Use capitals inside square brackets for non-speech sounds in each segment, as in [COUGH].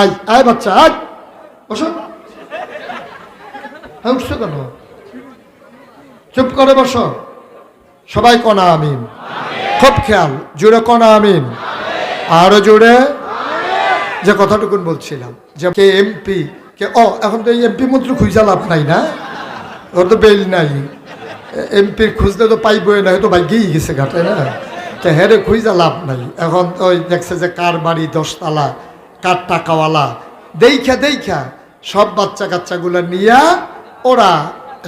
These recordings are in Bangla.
আয় আয় বাচ্চা, আয়। বসো। হ্যাঁ উঠছো কেন? চুপ করে বসো। সবাই কনা আমিন। খুব খেয়াল, জুড়ে কনা আমিন। আরও জুড়ে যে কথাটুকুন বলছিলাম, যে কে এমপি, কে, ও, এখন তো এই এমপি মন্ত্রী খুঁজা লাভ নাই না? ওর তো বেল নাই। এমপির খুঁজতে তো পাইবই না হয়তো ভাগ্যেই গেছে ঘাটে না? তো হেরে খুঁজা লাভ নাই। এখন ওই দেখছে যে কার বাড়ি দশতলা কার টাকাওয়ালা দেইখা দেইখা, সব বাচ্চা কাচ্চাগুলো নিয়া ওরা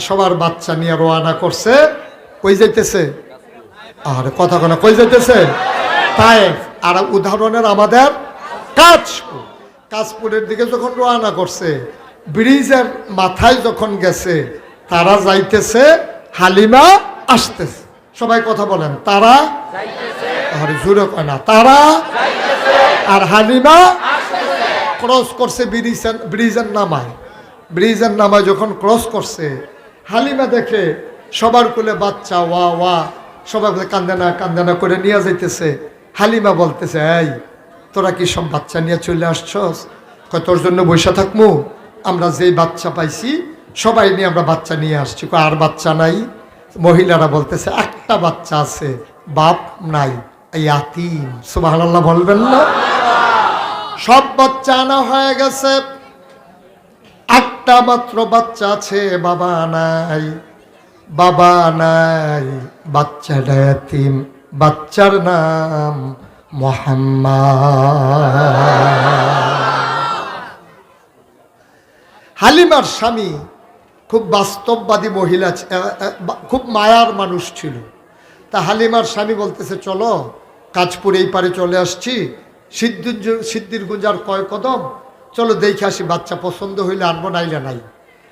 সবার বাচ্চা নিয়ে রওনা করছে। কই যাইতেছে? আর কথা কোনো কই যাইতেছে? তাই আর উদাহরণের আমাদের কাজপুর। কাজপুরের দিকে যখন রওনা করছে, ব্রিজের মাথায় যখন গেছে, তারা যাইতেছে, হালিমা আসতেছে। সবাই কথা বলেন, তারা? আর জুড়ে কয় না, তারা? আর হালিমা ক্রস করছে ব্রিজের ব্রিজের নামায়। ব্রিজের নামায় যখন ক্রস করছে, হালিমা দেখে সবার কোলে বাচ্চা, ওয়া ওয়া সবাই বলে কান্দে না কান্দে না করে নিয়ে যাইতেছে। হালিমা বলতেছে, এই, তোরা কি সব বাচ্চা নিয়ে চলে আসছস? তোর জন্য বসে থাকব আমরা যেই বাচ্চা পাইছি, সবাই নিয়ে আমরা বাচ্চা নিয়ে আসছি। আর বাচ্চা নাই? মহিলারা বলতেছে, একটা বাচ্চা আছে, বাপ নাই, এই আতিম। সুবাহ বলবেন না? সব বাচ্চা আনা হয়ে গেছে। একটা মাত্র বাচ্চা আছে, বাবা নাই বাবা নাই, বাচ্চাটা এতিম, বাচ্চার নাম হালিমার স্বামী খুব বাস্তববাদী মহিলা খুব মায়ার মানুষ ছিল। তা হালিমার স্বামী বলতেছে, চলো কাজপুর এই পারে চলে আসছি সিদ্ধির সিদ্ধির গুঞ্জার কয় কদম? চলো দেখে আসি, বাচ্চা পছন্দ হইলে আনব নাইলে নাই।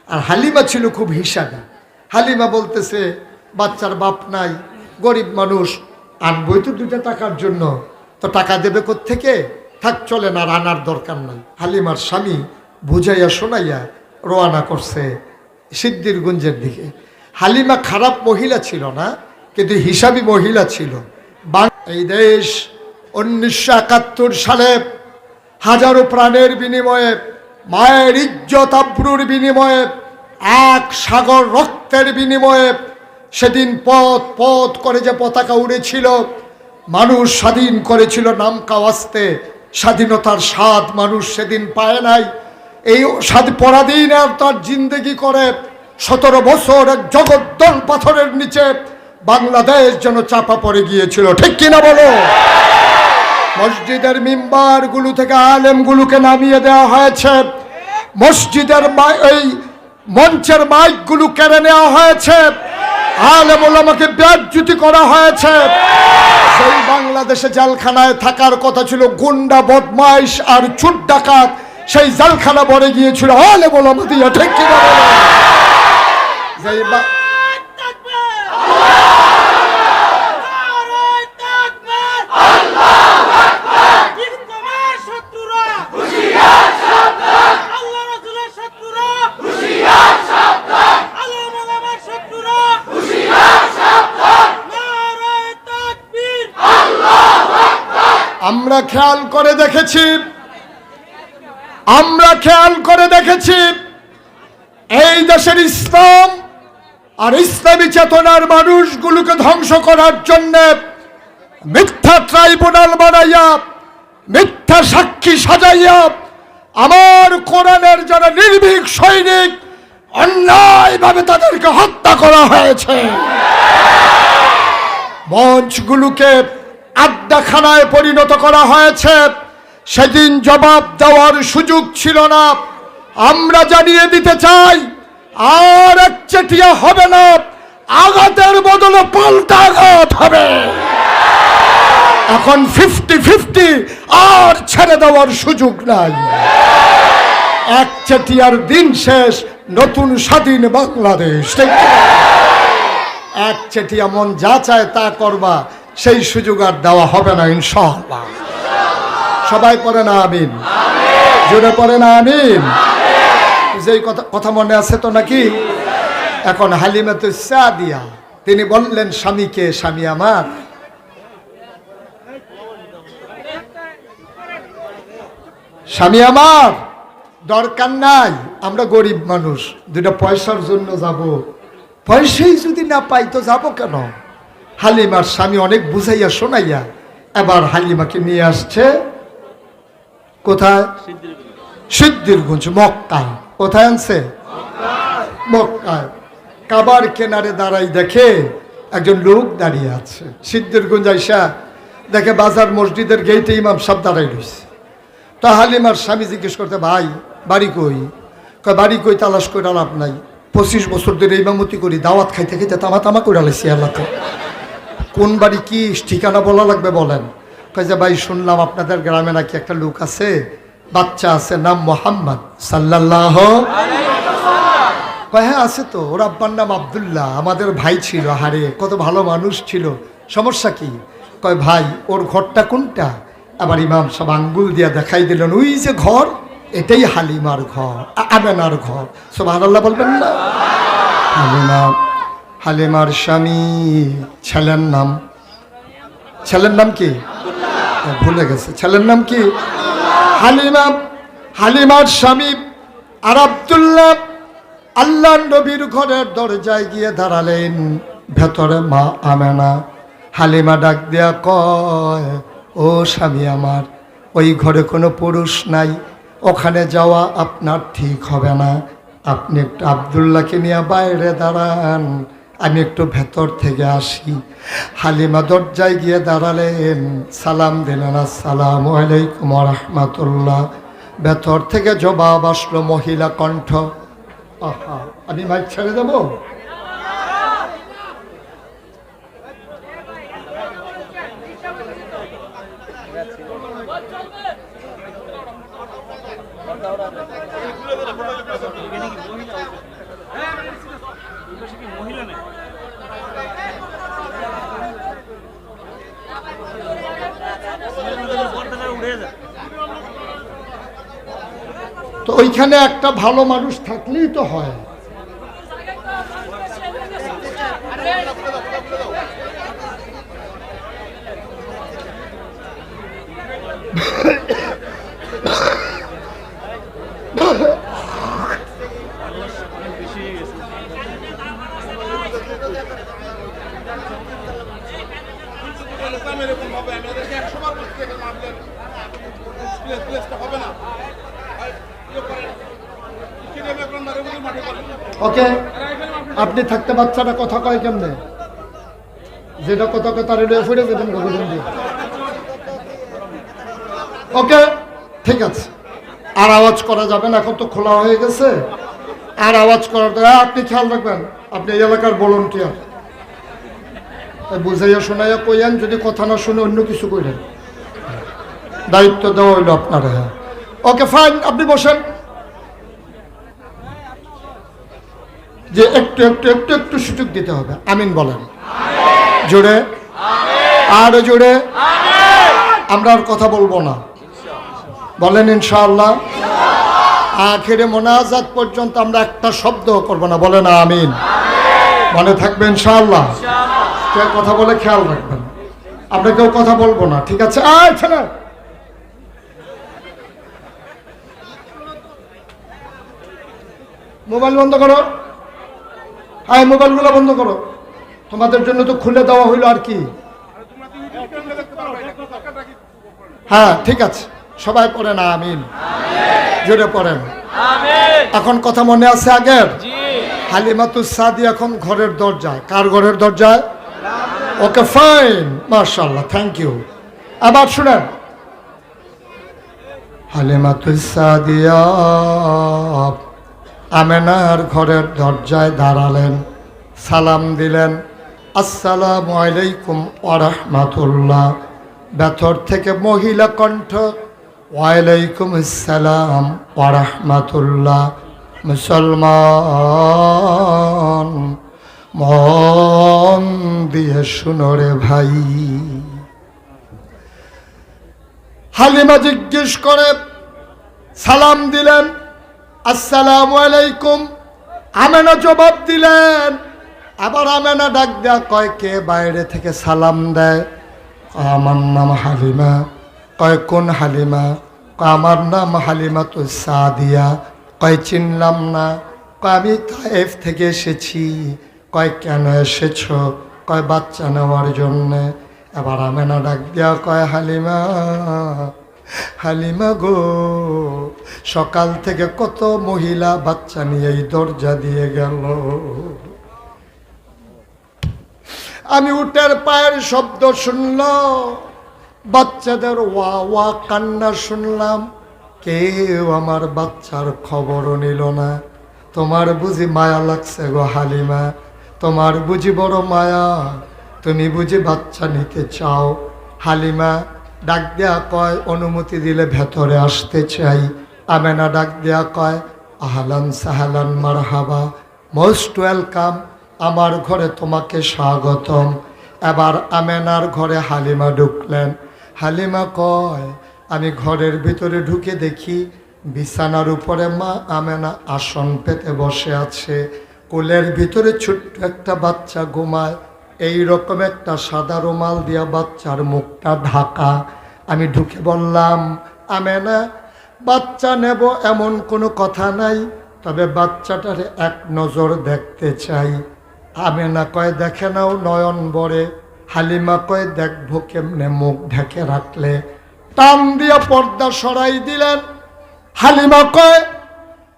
আর হালিমা ছিল খুব হিসাবে। হালিমা বলতেছে, বাচ্চার বাপ নাই, গরিব মানুষ, আনবই তো দুটা টাকার জন্য। তো টাকা দেবে থেকে থাক চলে না আনার দরকার নাই। হালিমার স্বামী বুঝাইয়া শোনাইয়া রোয়ানা করছে সিদ্ধির গুঞ্জের দিকে। হালিমা খারাপ মহিলা ছিল না, কিন্তু হিসাবী মহিলা ছিল। এই দেশ উনিশশো একাত্তর সালে হাজারো প্রাণের বিনিময়ে, মায়ের ইজ্জত আব্রুর বিনিময়ে, এক সাগর রক্তের বিনিময়ে সেদিন পথ পথ করে যে পতাকা উড়েছিল, মানুষ স্বাধীন করেছিল নাম কাওয়াস্তে স্বাধীনতার স্বাদ মানুষ সেদিন পায় নাই। এই স্বাদ পরাধীন আর তার জিন্দেগি করে সতেরো বছর এক জগদ্দল পাথরের নিচে বাংলাদেশ যেন চাপা পড়ে গিয়েছিল। ঠিক কিনা বলো? মসজিদের মিম্বারগুলো থেকে আলেমগুলোকে নামিয়ে দেওয়া হয়েছে। মসজিদের এই মঞ্চের মাইকগুলো কেড়ে নেওয়া হয়েছে। আলেম ওলামাকে ব্যাজ্যুতি করা হয়েছে। সেই বাংলাদেশে জালখানায় থাকার কথা ছিল গুন্ডা, বদমাইশ আর চুট ডাকাত। সেই জালখানা ভরে গিয়েছিল আলেম ওলামা দিয়ে, ঠিক কিনা আমরা খেয়াল করে দেখেছি। আমরা খেয়াল করে দেখেছি। এই দেশের ইসলাম আর ইসলামী চেতনার মানুষগুলোকে ধ্বংস করার জন্য মিথ্যা ট্রাইব্যুনাল বানাইয়া, মিথ্যা সাক্ষী সাজাইয়া, আমার কোরআনের যারা নির্ভীক সৈনিক অন্যায়ভাবে তাদেরকে হত্যা করা হয়েছে। মঞ্চগুলোকে আড্ডাখানায় পরিণত করা হয়েছে। সেদিন জবাব দেওয়ার সুযোগ ছিল না। আমরা জানিয়ে দিতে চাই, আর এক চেটিয়া হবে না। আঘাতের বদলে পাল্টা আঘাত হবে। এখন ফিফটি ফিফটি আর ছেড়ে দেওয়ার সুযোগ নাই। এক চেটিয়ার দিন শেষ, নতুন স্বাধীন বাংলাদেশ। এক চেটিয়া মন যা চায় তা করবা। সেই সুযোগ আর দেওয়া হবে না, ইনশাআল্লাহ। সবাই পড়ে না, আমিন। জোরে পড়ে না, আমিন। যেই কথা কথা মনে আছে তো নাকি? এখন হালিমাতু দিয়া তিনি বললেন স্বামীকে স্বামী আমার। স্বামী আমার, দরকার নাই, আমরা গরিব মানুষ, দুটা পয়সার জন্য যাব। পয়সাই যদি না পাই তো যাব কেন? হালিমার স্বামী অনেক বুঝাইয়া শোনাইয়া এবার হালিমাকে নিয়ে আসছে। কোথায়? সিদ্ধিরগঞ্জ, মক্কায়। কোথায় আনছে? মক্কায়। কাবার কেনারে দাঁড়াই দেখে একজন লোক দাঁড়িয়ে আছে। সিদ্ধিরগঞ্জ আইসা দেখে বাজার মসজিদের গেইটে ইমাম সাহেব দাঁড়াই রয়েছে। তা হালিমার স্বামী জিজ্ঞেস করতে, ভাই, বাড়ি কই? বাড়ি কই, তালাশ করে লাভ নাই। পঁচিশ বছর ধরে ইমামতি করি, দাওয়াত খাইতে খাইতে তামা তামা করে লাইছি আল্লাহকে কোন বাড়ি কি ঠিকানা বলা লাগবে বলেন? যে, ভাই, শুনলাম আপনাদের গ্রামে নাকি একটা লোক আছে, বাচ্চা আছে, নাম মোহাম্মদ সাল্লাল্লাহ কয় হ্যাঁ আছে তো। ওর আব্বার নাম আবদুল্লাহ। আমাদের ভাই ছিল হারে কত ভালো মানুষ ছিল। সমস্যা কি? কয়, ভাই, ওর ঘরটা কোনটা? আবার ইমাম সব আঙ্গুল দিয়া দেখাই দিলেন, ওই যে ঘর, এটাই হালিমার ঘর আ- আমেনার ঘর। সব আল্লাহ বলবেন না? হালিমার স্বামী, ছেলের নাম। ছেলের নাম কি? ভুলে গেছে। ছেলের নাম কি? হালিমা, হালিমার স্বামী আর আবদুল্লাহ। আল্লাহ নবীর ঘরের দরজায় গিয়ে দাঁড়ালেন। ভেতরে মা আমেনা। হালিমা ডাক দেয়া কয়, ও স্বামী আমার, ওই ঘরে কোনো পুরুষ নাই। ওখানে যাওয়া আপনার ঠিক হবে না। আপনি একটু আবদুল্লাহকে নিয়ে বাইরে দাঁড়ান। আমি একটু ভেতর থেকে আসি। হালিমা দরজায় গিয়ে দাঁড়ালেন। সালাম দিলেন, আসসালাম আলাইকুম রহমতুল্লাহ। ভেতর থেকে জবাব আসলো মহিলা কণ্ঠ। আহা, আমি মাইক ছেড়ে দেবো তো ওইখানে একটা ভালো মানুষ থাকলেই তো হয়। [LAUGHS] হবে আমি ওকে আপনি থাকতে বাচ্চাটা কথা কয় কেমনে? যেটা কথা কথা রেডিও ফুটে যেতেন গগন দিয়ে। ওকে ঠিক আছে। আর আওয়াজ করা যাবে না এখন তো খোলা হয়ে গেছে। আর আওয়াজ করার হ্যাঁ, আপনি খেয়াল রাখবেন আপনি এই এলাকার ভলন্টিয়ার বুঝাইয়া শোনাইয়া কইয়েন যদি কথা না শুনে অন্য কিছু কইলেন। দায়িত্ব দেওয়া হইল আপনার হ্যাঁ। ওকে ফাইন আপনি বসেন। যে একটু একটু একটু একটু সুযোগ দিতে হবে। আমিন বলেন। জোরে? আর জোরে? আমরা আর কথা বলব না। বলেন ইনশাআল্লাহ। আখেরে মোনাজাত পর্যন্ত আমরা একটা শব্দ করব না। বলেন আমিন। মনে থাকবে ইনশাআল্লাহ। কে কথা বলে খেয়াল রাখবেন। আমরা কেউ কথা বলব না। ঠিক আছে? আয় ছেলে! মোবাইল বন্ধ করো। হ্যাঁ মোবাইলগুলো বন্ধ করো। তোমাদের জন্য তো খুলে দেওয়া হইল আর কি। হ্যাঁ ঠিক আছে। সবাই পড়েন আমিন। জোরে পড়েন। এখন কথা মনে আছে আগের? হালিমাতু সাদি এখন ঘরের দরজায়। কার ঘরের দরজায়? Okay fine. মার্শাল্লাহ থ্যাংক ইউ। আবার শুনেন। হালিমাতু সাদিয়া আমেনার ঘরের দরজায় দাঁড়ালেন, সালাম দিলেন, আসসালামু আলাইকুম ওরহমাতুল্লাহ ভেতর থেকে মহিলা কণ্ঠ, ওয়ালাইকুম আসসালাম ওরহমাতুল্লাহ মুসলমান, মন দিয়ে শুনো রে ভাই। হালিমা জিজ্ঞেস করে, সালাম দিলেন? আসসালামু আলাইকুম। আমেনা জবাব দিলেন। আবার আমেনা ডাক দেয়া কয়, কে বাইরে থেকে সালাম দেয়? আমার নাম হালিমা। কয়, কোন হালিমা? আমার নাম হালিমা তো সাদিয়া। কয়, চিনলাম না। কয়, আমি তাইফ থেকে এসেছি। কয়, কেন এসেছ? কয়, বাচ্চা নেওয়ার জন্যে। এবার আমেনা ডাক দিয়া কয়, হালিমা। হালিমা গো, সকাল থেকে কত মহিলা বাচ্চা নিয়ে এই দরজা দিয়ে গেল। আমি উটের পায়ের শব্দ শুনল বাচ্চাদের ওয়া ওয়া কান্না শুনলাম। কেউ আমার বাচ্চার খবরও নিল না। তোমার বুঝি মায়া লাগছে গো হালিমা, তোমার বুঝি বড় মায়া। তুমি বুঝি বাচ্চা নিতে চাও। হালিমা ডাক দেয়া কয়, অনুমতি দিলে ভেতরে আসতে চাই। আমেনা ডাক দেয়া কয়, আহলান সাহালান মারহাবা। মোস্ট ওয়েলকাম, আমার ঘরে তোমাকে স্বাগতম। এবার আমেনার ঘরে হালিমা ঢুকলেন। হালিমা কয়, আমি ঘরের ভিতরে ঢুকে দেখি বিছানার উপরে মা আমেনা আসন পেতে বসে আছে। কোলের ভিতরে ছোট্ট একটা বাচ্চা ঘুমায়। এই রকম একটা সাদা রুমাল দিয়া বাচ্চার মুখটা ঢাকা। আমি ঢুকে বললাম, আমেনা, বাচ্চা নেব এমন কোনো কথা নাই, তবে বাচ্চাটারে এক নজর দেখতে চাই। আমেনা কয়, দেখে নাও নয়ন বরে। হালিমা কয়, দেখব কেমনে মুখ ঢেকে রাখলে। টান দিয়া পর্দা সরাই দিলেন। হালিমা কয়,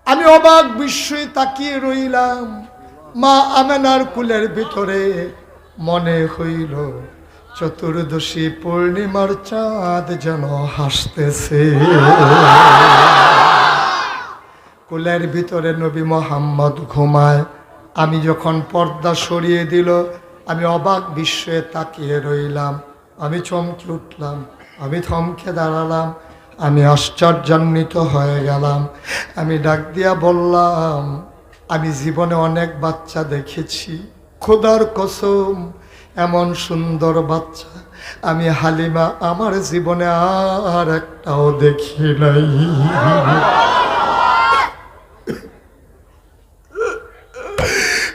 আমি অবাক বিস্ময়ে তাকিয়ে রইলাম। মা আমেনার কুলের ভিতরে মনে হইল, চতুর্দশী পূর্ণিমার চাঁদ যেন হাসতেছে। কুলের ভিতরে নবী মোহাম্মদ ঘুমায়। আমি যখন পর্দা সরিয়ে দিল, আমি অবাক বিশ্বে তাকিয়ে রইলাম। আমি চমকে উঠলাম, আমি থমকে দাঁড়ালাম। আমি আশ্চর্যান্বিত হয়ে গেলাম। আমি ডাক দিয়া বললাম, আমি জীবনে অনেক বাচ্চা দেখেছি। খোদার কসম, এমন সুন্দর বাচ্চা আমি হালিমা, আমার জীবনে আর একটাও দেখি নাই।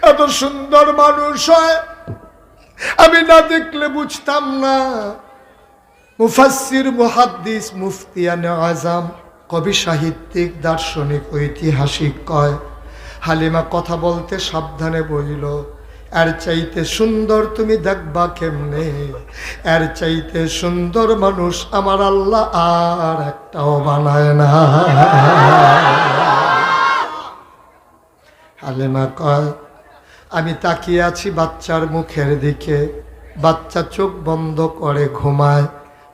এত সুন্দর মানুষ হয়, আমি না দেখলে বুঝতাম না। মুফাসির মুহাদ্দিস মুফতিয়ানে আজাম, কবি সাহিত্যিক, দার্শনিক, ঐতিহাসিক কয়। হালিমা কথা বলতে সাবধানে বলিল এর চাইতে সুন্দর তুমি দেখবা কেমনে? এর চাইতে সুন্দর মানুষ আমার আল্লাহ আর একটাও বানায় না। হালিমা কয়, আমি তাকিয়ে আছি বাচ্চার মুখের দিকে। বাচ্চা চোখ বন্ধ করে ঘুমায়।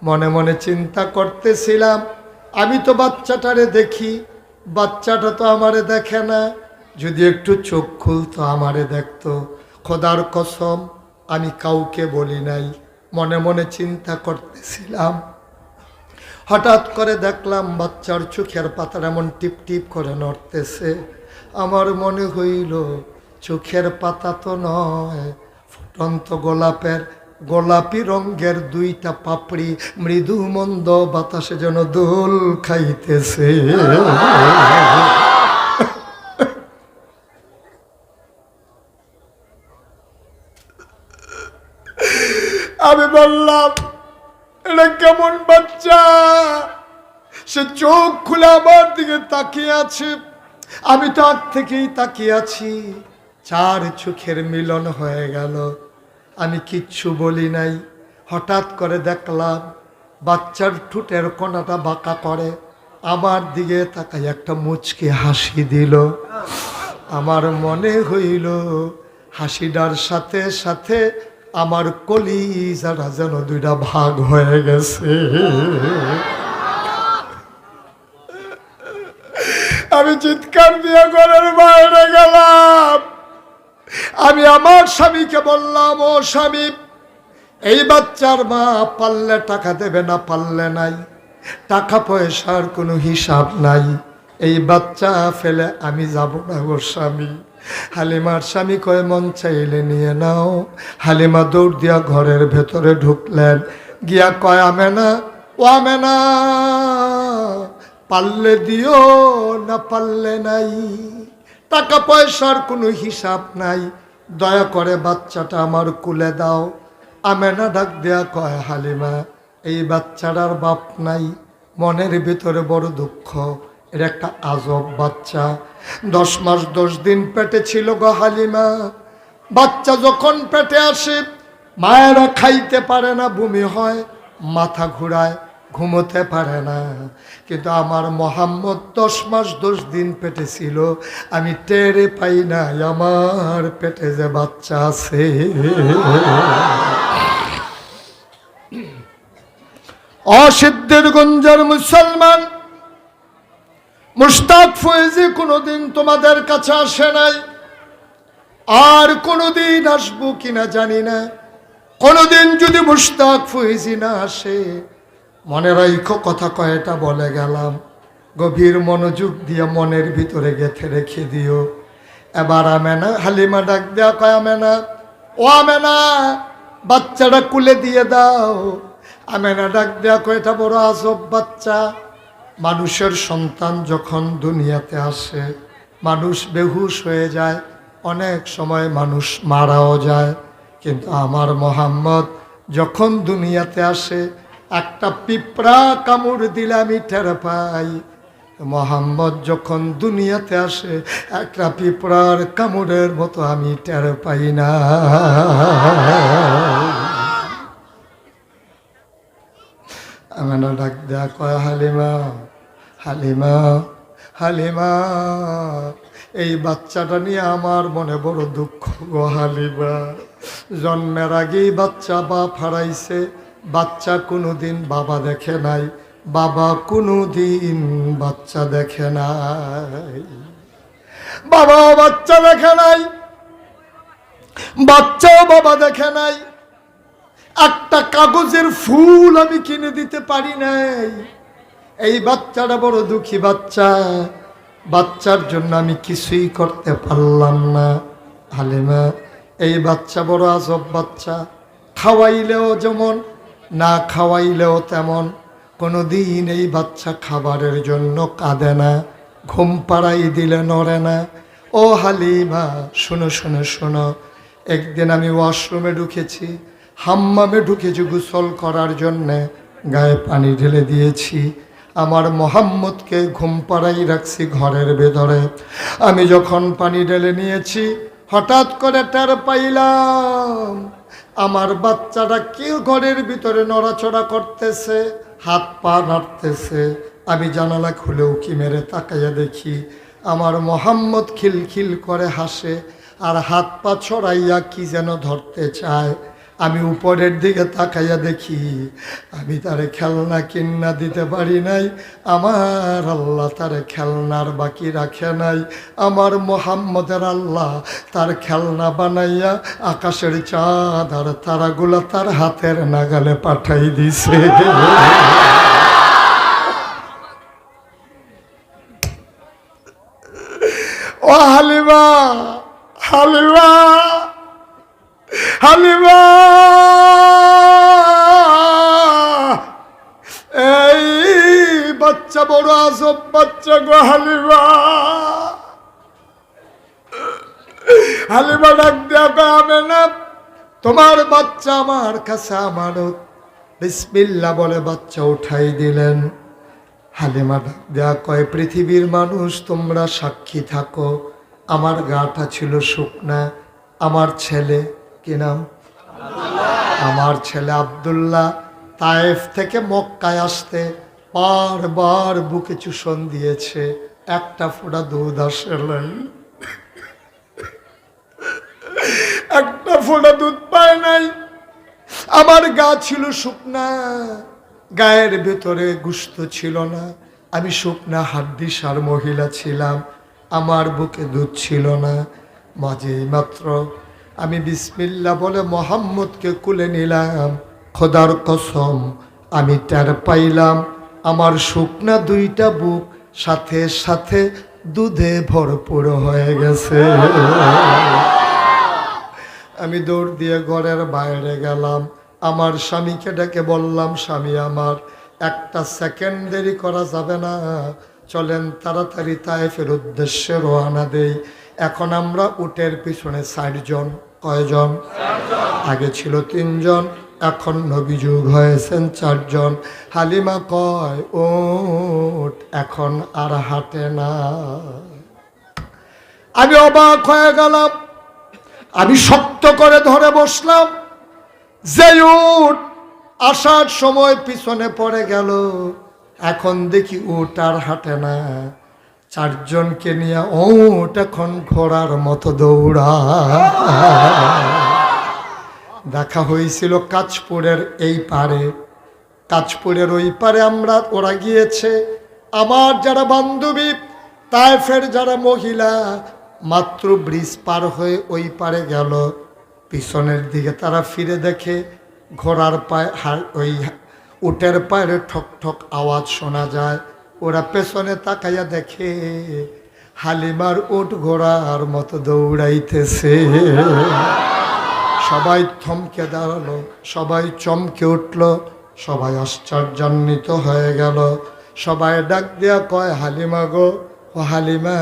মনে মনে চিন্তা করতেছিলাম, আমি তো বাচ্চাটারে দেখি। বাচ্চাটা তো আমারে দেখে না। যদি একটু চোখ খুলতো, আমারে দেখতো। খোদার কসম আমি কাউকে বলি নাই, মনে মনে চিন্তা করতেছিলাম। হঠাৎ করে দেখলাম বাচ্চার চোখের পাতার এমন টিপ টিপ করে নড়তেছে। আমার মনে হইল, চোখের পাতা তো নয়, ফুটন্ত গোলাপের, গোলাপি রঙের দুইটা পাপড়ি মৃদু মন্দ বাতাসে যেন দোল খাইতেছে। আমি বললাম, এটা কেমন বাচ্চা? সে চোখ খুলে আমার দিকে তাকিয়ে আছে। আমি তার থেকেই তাকিয়ে আছি। চার চোখের মিলন হয়ে গেল। আমি কিচ্ছু বলি নাই। হঠাৎ করে দেখলাম, বাচ্চার ঠুটের কোনাটা বাঁকা করে। আমার দিকে তাকাই একটা মুচকি হাসি দিল। আমার মনে হইল, হাসিটার সাথে সাথে আমার কলিজারা যেন দুইটা ভাগ হয়ে গেছে। আমি চিৎকার দিয়ে ঘরের বাইরে গেলাম। আমি আমার স্বামীকে বললাম, ও স্বামী, এই বাচ্চার মা পারলে টাকা দেবে না, পারলে নাই। টাকা পয়সার কোনো হিসাব নাই। এই বাচ্চা ফেলে আমি যাব না গো স্বামী। হালিমার স্বামী কয়ে, মন চাইলে নিয়ে নাও। হালিমা দৌড় দিয়া ঘরের ভেতরে ঢুকলেন। গিয়া কয়, আমেনা, ও আমেনা, পারলে দিও, না পারলে নাই। টাকা পয়সার কোনো হিসাব নাই। দয়া করে বাচ্চাটা আমার কুলে দাও। আমেনা ডাক দেয়া কয়, হালিমা, এই বাচ্চাটার বাপ নাই। মনের ভিতরে বড় দুঃখ। এর একটা আজব বাচ্চা। দশ মাস, দশ দিন পেটে ছিল গো হালিমা। বাচ্চা যখন পেটে আসে, মায়েরা খাইতে পারে না, বমি হয়, মাথা ঘুরায়, ঘুমোতে পারে না। কিন্তু আমার মোহাম্মদ দশ মাস, দশ দিন পেটে ছিল, আমি টেরে পাই না আমার পেটে যে বাচ্চা আছে। অসিদ্ধের গঞ্জার মুসলমান মুস্তাক ফয়েজি কোনোদিন তোমাদের কাছে আসে নাই। আর কোনোদিন আসব কিনা জানি না। কোনোদিন যদি মুস্তাক ফয়েজি না আসে, মনে রাইখো কথা কয়টা বলে গেলাম। গভীর মনোযোগ দিয়ে মনের ভিতরে গেথে রেখে দিও। এবার আমেনা, হালিমা ডাক দেওয়া কয়, আমেনা, ও আমেনা, বাচ্চাটা কুলে দিয়ে দাও। আমেনা ডাক দেওয়া কয়টা বড় আজব বাচ্চা। মানুষের সন্তান যখন দুনিয়াতে আসে, মানুষ বেহুশ হয়ে যায়। অনেক সময় মানুষ মারাও যায়। কিন্তু আমার মোহাম্মদ যখন দুনিয়াতে আসে, একটা পিঁপড়া কামড় দিলে আমি টের পাই। মোহাম্মদ যখন দুনিয়াতে আসে, একটা পিঁপড়ার কামড়ের মতো আমি টের পাই না। আমার ডাক দেয়া কয় হালিমা। হালিমা হালিমা, এই বাচ্চাটা নিয়ে আমার মনে বড় দুঃখ গো হালিমা। জন্মের আগেই বাচ্চা বাপ হারাইছে, বাচ্চা কোনোদিন বাবা দেখে নাই, বাবা কোনোদিন বাচ্চা দেখে নাই। বাবা বাচ্চা দেখে নাই, বাচ্চাও বাবা দেখে নাই। একটা কাগজের ফুল আমি কিনে দিতে পারি নাই। এই বাচ্চাটা বড় দুঃখী বাচ্চা। বাচ্চার জন্য আমি কিছুই করতে পারলাম না। হালিমা, এই বাচ্চা বড় আজব বাচ্চা। খাওয়াইলেও যেমন, না খাওয়াইলেও তেমন। কোনো দিন এই বাচ্চা খাবারের জন্য কাঁদে না, ঘুম পাড়াই দিলে নড়ে না। ও হালিমা, শোনো শোনো শোনো, একদিন আমি ওয়াশরুমে ঢুকেছি, হাম্মামে ঢুকেছি গোসল করার জন্যে, গায়ে পানি ঢেলে দিয়েছি। আমার মোহাম্মদকে ঘুম পাড়াই রাখছি ঘরের ভেতরে। আমি যখন পানি ঢেলে নিয়েছি, হঠাৎ করে টের পাইলাম, আমার বাচ্চাটা কেউ ঘরের ভিতরে নড়াচড়া করতেছে, হাত পা নাড়তেছে। আমি জানালা খুলেও কি মেরে তাকাইয়া দেখি, আমার মোহাম্মদ খিলখিল করে হাসে, আর হাত পা ছড়াইয়া কি যেন ধরতে চায়। আমি উপরের দিকে তাকাইয়া দেখি, আমি তারে খেলনা কিন্না দিতে পারি নাই, আমার আল্লাহ তারে খেলনার বাকি রাখে নাই, আমার মোহাম্মদের আল্লাহ তার খেলনা বানাইয়া আকাশের চাঁদ আর তারাগুলা তার হাতের নাগালে পাঠাই দিছে। ও হালিমা হালিমা! হালিমা এই বাচ্চা, বড় আসব বাচ্চা গো হালিমা। হালিমা ডাক দেয়া আমি না তোমার বাচ্চা আমার কাছে আমানত বিসমিল্লা বলে বাচ্চা উঠাই দিলেন। হালিমা ডাক দেয়া কয়, পৃথিবীর মানুষ, তোমরা সাক্ষী থাকো। আমার গাটা ছিল শুকনা, আমার ছেলে কি নাম? আমার ছেলে আব্দুল্লাহ তায়েফ থেকে মক্কায় আসতে বারবার বুকে চুষণ দিয়েছে। একটা ফোঁটা দুধ আসে একটা ফোঁটা দুধ পায় নাই। আমার গা ছিল শুকনা, গায়ের ভেতরে গুস্ত ছিল না। আমি শুকনা হাড্ডিসার মহিলা ছিলাম, আমার বুকে দুধ ছিল না। মাঝে মাত্র আমি বিসমিল্লা বলে মোহাম্মদকে কুলে নিলাম। খোদার কসম, আমি টের পাইলাম। আমার শুকনা দুইটা বুক সাথে সাথে দুধে ভরপুর হয়ে গেছে। আমি দৌড় দিয়ে ঘরের বাইরে গেলাম। আমার স্বামীকে ডেকে বললাম, স্বামী আমার, একটা সেকেন্ড দেরি করা যাবে না। চলেন তাড়াতাড়ি তাইফের উদ্দেশ্যে রওনা দেই। এখন আমরা উটের পিছনে ষাট জন কয়জন? আগে ছিল তিনজন, এখন নবীযুগ হয়েছেন চারজন। হালিমা কয় ওট এখন আর হাঁটে না। আমি অবাক হয়ে গেলাম। আমি শক্ত করে ধরে বসলাম। যে উট আসার সময় পিছনে পড়ে গেল। এখন দেখি উট আর হাঁটে না। চারজনকে নিয়ে ওট এখন ঘোড়ার মতো দৌড়া। দেখা হয়েছিল কাঁচপুরের এই পারে কাঁচপুরের ওই পারে আমরা, ওরা গিয়েছে, আমার যারা বান্ধবী, তাইফের যারা মহিলা, মাত্র ব্রিজ পার হয়ে ওই পারে গেল। পিছনের দিকে তারা ফিরে দেখে ঘোড়ার পায়ে ওই উটের পায়ে ঠক ঠক আওয়াজ শোনা যায়। ওরা পেছনে তাকাইয়া দেখে, হালিমার উট ঘোড়ার মতো দৌড়াইতেছে। সবাই থমকে দাঁড়াল, সবাই চমকে উঠল, সবাই আশ্চর্যান্বিত হয়ে গেল। সবাই ডাক দিয়া কয়, হালিমা গো, ও হালিমা,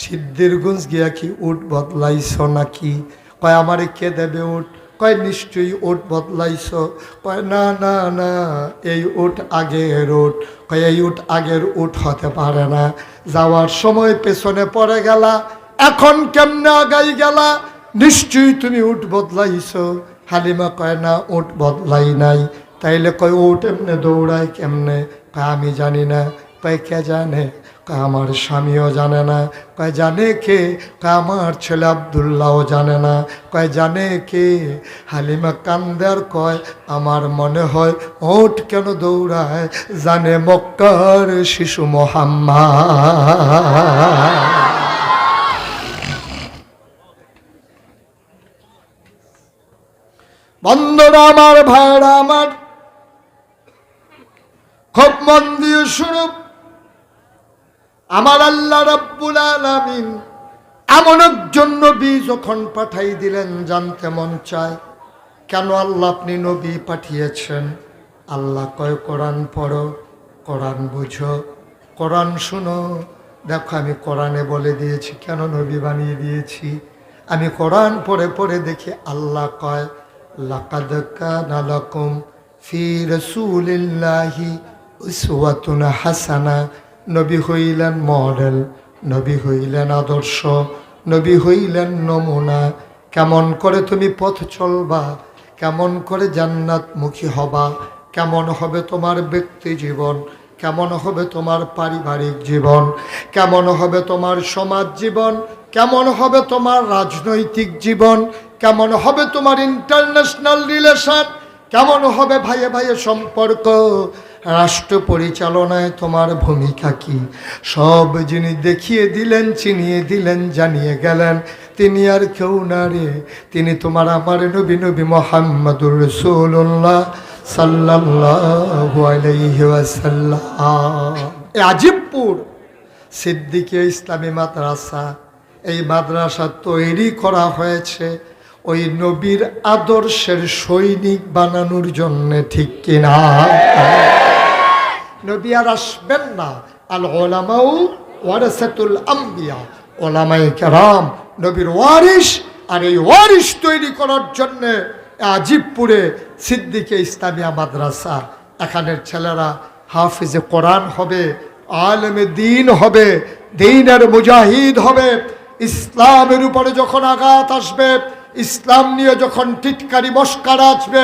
সিদ্ধির গুঞ্জ গিয়া কি উট বদলাইছ নাকি? কয়, আমারে কে দেবে উট? কয়, নিশ্চয়ই উট বদলাইছ? কয়, না না না, এই উট আগের উট কয়, এই উট আগের উট হতে পারে না। যাওয়ার সময় পেছনে পড়ে গেলা, এখন কেমনে আগাই গেলা? নিশ্চয়ই তুমি উঠ বদলাইছ। হালিমা কয়, না উঠ বদলাই নাই। তাইলে কয় উঠ এমনে দৌড়ায় কেমনে? কয়, আমি জানি না। কয়, কে জানে? আমার স্বামীও জানে না। কয়, জানে কে? আমার ছেলে আবদুল্লাহও জানে না। কয়, জানে কে? হালিমা কান্দার কয়, আমার মনে হয় ওট কেন দৌড়ায়? জানে মক্কার শিশু মোহাম্মা বন্ধুরা আমার ভাইরা আমার। খুব মন দিয়ে শুরু আমার আল্লাহ রাব্বুল আলামিন এমন একজন নবী যখন পাঠাই দিলেন জানতে মন চায়, কেন আল্লাহ আপনি নবী পাঠিয়েছেন? আল্লাহ কয়, কোরআন পড়ো, কোরআন বুঝো, কোরআন শুনো। দেখো, আমি কোরআনে বলে দিয়েছি, কেন নবী বানিয়ে দিয়েছি? আমি কোরআন পড়ে পড়ে দেখি আল্লাহ কয়, লাকাদ কানা লাকুম ফি রাসূলিল্লাহি উসওয়াতুন হাসানা নবী হইলেন মডেল, নবী হইলেন আদর্শ, নবী হইলেন নমুনা। কেমন করে তুমি পথ চলবা, কেমন করে জান্নাতমুখী হবা, কেমন হবে তোমার ব্যক্তি জীবন, কেমন হবে তোমার পারিবারিক জীবন, কেমন হবে তোমার সমাজ জীবন, কেমন হবে তোমার রাজনৈতিক জীবন, কেমন হবে তোমার ইন্টারন্যাশনাল রিলেশন কেমন হবে ভাইয়ে ভাইয়ে সম্পর্ক? রাষ্ট্র পরিচালনায় তোমার ভূমিকা কি? সব যিনি দেখিয়ে দিলেন, চিনিয়ে দিলেন, জানিয়ে গেলেন, তিনি আর কেউ না রে। তিনি তোমার আমার নবী নবী মোহাম্মদুর রসুল্লাহ আলাইহি আজিবপুর সিদ্দিকে ইসলামী মাদ্রাসা, এই মাদ্রাসা তৈরি করা হয়েছে। ওই নবীর আদর্শের সৈনিক বানানোর জন্য ঠিক কিনা? নবী আর আসবেন না। আল ওলামাউ ওয়ারাসাতুল আম্বিয়া। ওলামাই কেরাম, নবীর ওয়ারিস আর এই ওয়ারিস তৈরি করার জন্য আজিবপুরে সিদ্দিকে ইসলামিয়া মাদ্রাসা। এখানের ছেলেরা হাফিজে কোরআন হবে, আলেমে দিন হবে, দিনের মুজাহিদ হবে। ইসলামের উপরে যখন আঘাত আসবে ইসলাম নিয়ে যখন টিটকারি বস্কার আসবে,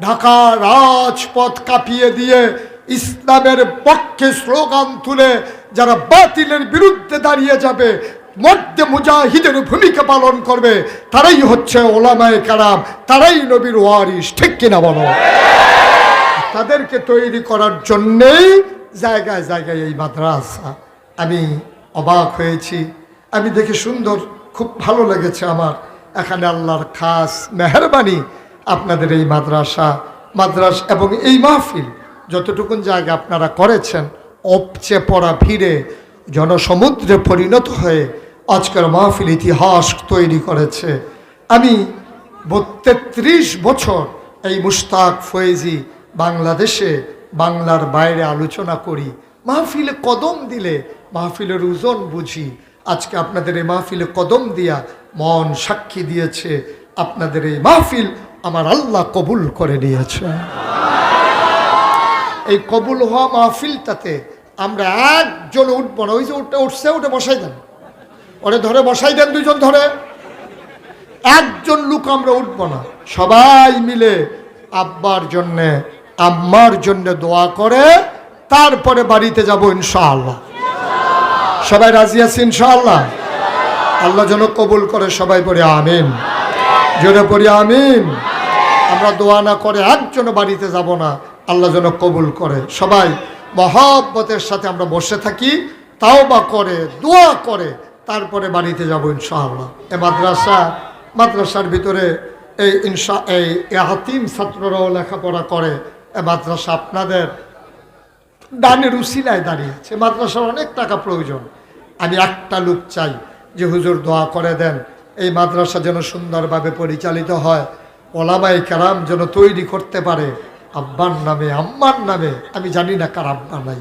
ঢাকা রাজপথ কাঁপিয়ে দিয়ে ইসলামের পক্ষে স্লোগান তুলে যারা বাতিলের বিরুদ্ধে দাঁড়িয়ে যাবে মধ্যে মুজাহিদের ভূমিকা পালন করবে, তারাই হচ্ছে ওলামায় কারাম, তারাই নবীর ওয়ারিস ঠিক কিনা বলো? তাদেরকে তৈরি করার জন্যেই জায়গায় জায়গায় এই মাদ্রাসা। আমি অবাক হয়েছি। আমি দেখে সুন্দর, খুব ভালো লেগেছে আমার। এখানে আল্লাহর খাস মেহরবানি আপনাদের এই মাদ্রাসা, মাদ্রাস এবং এই মাহফিল যতটুকুন জায়গা আপনারা করেছেন, অপচে পড়া ভিড়ে জনসমুদ্রে পরিণত হয়ে আজকের মাহফিল ইতিহাস তৈরি করেছে। আমি তেত্রিশ বছর এই মুশতাক ফয়েজি বাংলাদেশে বাংলার বাইরে আলোচনা করি। মাহফিলে কদম দিলে মাহফিলের ওজন বুঝি। আজকে আপনাদের এই মাহফিলে কদম দিয়া মন সাক্ষী দিয়েছে, আপনাদের এই মাহফিল আমার আল্লাহ কবুল করে নিয়েছে। এই কবুল হওয়া মাহফিলটাতে আমরা একজন উঠবো না, ওই যে উঠতে উঠছে, উঠে বসাই দেন। ওরে ধরে বসাই দেন দুজন ধরে। একজন লোক আমরা উঠবো না, সবাই মিলে আব্বার জন্যে, আম্মার জন্য দোয়া করে, তারপরে বাড়িতে যাব ইনশাআল্লাহ। সবাই রাজি আছে ইনশাআল্লাহ? আল্লাহ যেন কবুল করে সবাই পড়ে, আমিন। জোরে পড়ি, আমিন। আমরা দোয়া না করে একজন বাড়িতে যাব না, আল্লাহ যেন কবুল করে। সবাই মহাব্বতের সাথে আমরা বসে থাকি, তাও বা করে, দোয়া করে, তারপরে বাড়িতে যাব ইনশাআল্লাহ। এ মাদ্রাসা, মাদ্রাসার ভিতরে এই ইনশা, এই হাতিম ছাত্ররাও লেখাপড়া করে। এ মাদ্রাসা আপনাদের দানের উসিলায় দাঁড়িয়েছে মাদ্রাসার অনেক টাকা প্রয়োজন। আমি একটা লোক চাই যে হুজুর দোয়া করে দেন, এই মাদ্রাসা যেন সুন্দরভাবে পরিচালিত হয় ওলামাই কারাম যেন তৈরি করতে পারে। আব্বার নামে, আম্মার নামে, আমি জানি না কার আব্বা নাই।